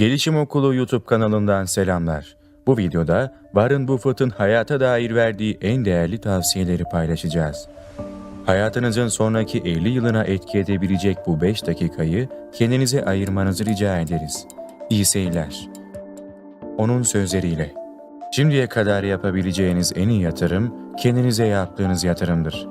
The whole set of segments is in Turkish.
Gelişim Okulu YouTube kanalından selamlar. Bu videoda Warren Buffett'ın hayata dair verdiği en değerli tavsiyeleri paylaşacağız. Hayatınızın sonraki 50 yılına etki edebilecek bu 5 dakikayı kendinize ayırmanızı rica ederiz. İyi seyirler. Onun sözleriyle. Şimdiye kadar yapabileceğiniz en iyi yatırım kendinize yaptığınız yatırımdır.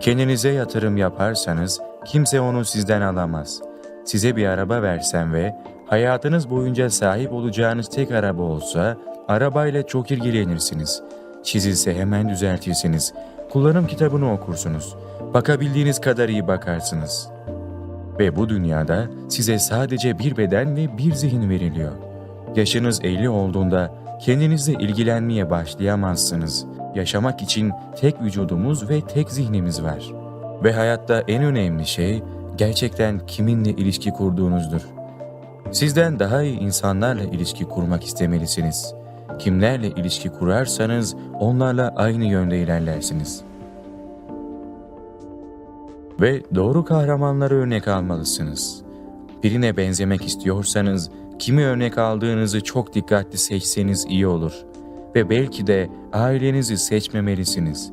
Kendinize yatırım yaparsanız kimse onu sizden alamaz. Size bir araba versem ve hayatınız boyunca sahip olacağınız tek araba olsa arabayla çok ilgilenirsiniz. Çizilse hemen düzeltirsiniz. Kullanım kitabını okursunuz. Bakabildiğiniz kadar iyi bakarsınız. Ve bu dünyada size sadece bir beden ve bir zihin veriliyor. Yaşınız 50 olduğunda kendinizle ilgilenmeye başlayamazsınız. Yaşamak için tek vücudumuz ve tek zihnimiz var. Ve hayatta en önemli şey gerçekten kiminle ilişki kurduğunuzdur. Sizden daha iyi insanlarla ilişki kurmak istemelisiniz. Kimlerle ilişki kurarsanız onlarla aynı yönde ilerlersiniz. Ve doğru kahramanlara örnek almalısınız. Birine benzemek istiyorsanız kimi örnek aldığınızı çok dikkatli seçseniz iyi olur. Ve belki de ailenizi seçmemelisiniz.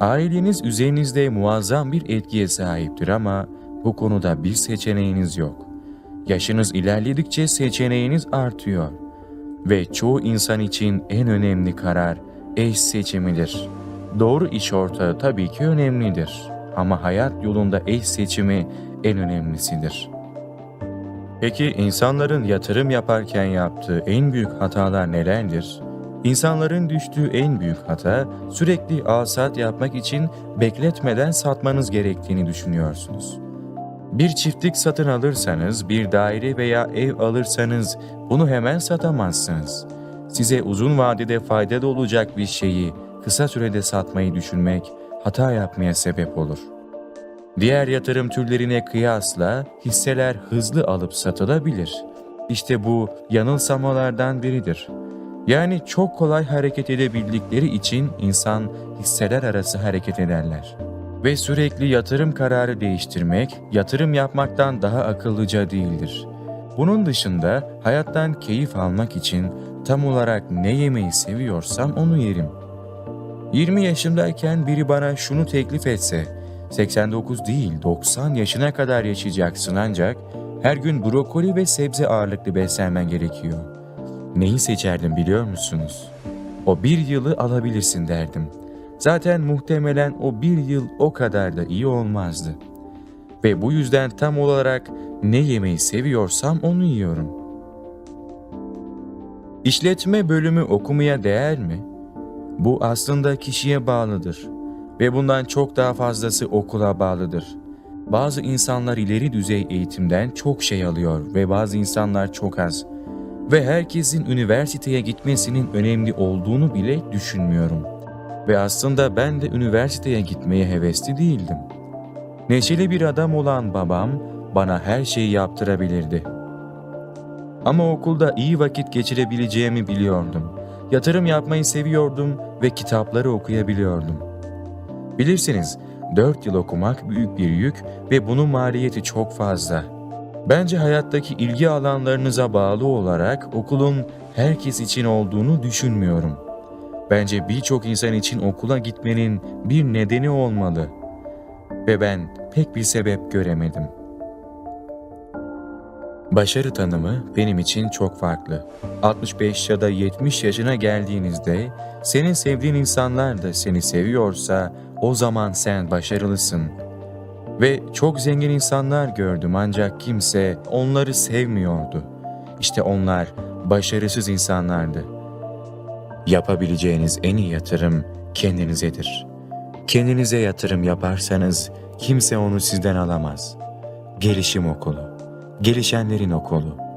Aileniz üzerinizde muazzam bir etkiye sahiptir ama bu konuda bir seçeneğiniz yok. Yaşınız ilerledikçe seçeneğiniz artıyor. Ve çoğu insan için en önemli karar eş seçimidir. Doğru iş ortağı tabii ki önemlidir ama hayat yolunda eş seçimi en önemlisidir. Peki insanların yatırım yaparken yaptığı en büyük hatalar nelerdir? İnsanların düştüğü en büyük hata sürekli alsat yapmak için bekletmeden satmanız gerektiğini düşünüyorsunuz. Bir çiftlik satın alırsanız, bir daire veya ev alırsanız bunu hemen satamazsınız. Size uzun vadede faydalı olacak bir şeyi kısa sürede satmayı düşünmek hata yapmaya sebep olur. Diğer yatırım türlerine kıyasla hisseler hızlı alıp satılabilir. İşte bu yanılsamalardan biridir. Yani çok kolay hareket edebildikleri için insan hisseler arası hareket ederler. Ve sürekli yatırım kararı değiştirmek, yatırım yapmaktan daha akıllıca değildir. Bunun dışında hayattan keyif almak için tam olarak ne yemeyi seviyorsam onu yerim. 20 yaşımdayken biri bana şunu teklif etse, 89 değil 90 yaşına kadar yaşayacaksın ancak her gün brokoli ve sebze ağırlıklı beslenmen gerekiyor. Neyi seçerdim biliyor musunuz? O bir yılı alabilirsin derdim. Zaten muhtemelen o bir yıl o kadar da iyi olmazdı. Ve bu yüzden tam olarak ne yemeyi seviyorsam onu yiyorum. İşletme bölümü okumaya değer mi? Bu aslında kişiye bağlıdır ve bundan çok daha fazlası okula bağlıdır. Bazı insanlar ileri düzey eğitimden çok şey alıyor ve bazı insanlar çok az. Ve herkesin üniversiteye gitmesinin önemli olduğunu bile düşünmüyorum. Ve aslında ben de üniversiteye gitmeye hevesli değildim. Neşeli bir adam olan babam bana her şeyi yaptırabilirdi. Ama okulda iyi vakit geçirebileceğimi biliyordum. Yatırım yapmayı seviyordum ve kitapları okuyabiliyordum. Bilirsiniz, 4 yıl okumak büyük bir yük ve bunun maliyeti çok fazla. Bence hayattaki ilgi alanlarınıza bağlı olarak okulun herkes için olduğunu düşünmüyorum. Bence birçok insan için okula gitmenin bir nedeni olmalı. Ve ben pek bir sebep göremedim. Başarı tanımı benim için çok farklı. 65 ya da 70 yaşına geldiğinizde senin sevdiğin insanlar da seni seviyorsa o zaman sen başarılısın. Ve çok zengin insanlar gördüm ancak kimse onları sevmiyordu. İşte onlar başarısız insanlardı. Yapabileceğiniz en iyi yatırım kendinizedir. Kendinize yatırım yaparsanız kimse onu sizden alamaz. Gelişim Okulu Gelişenlerin Okulu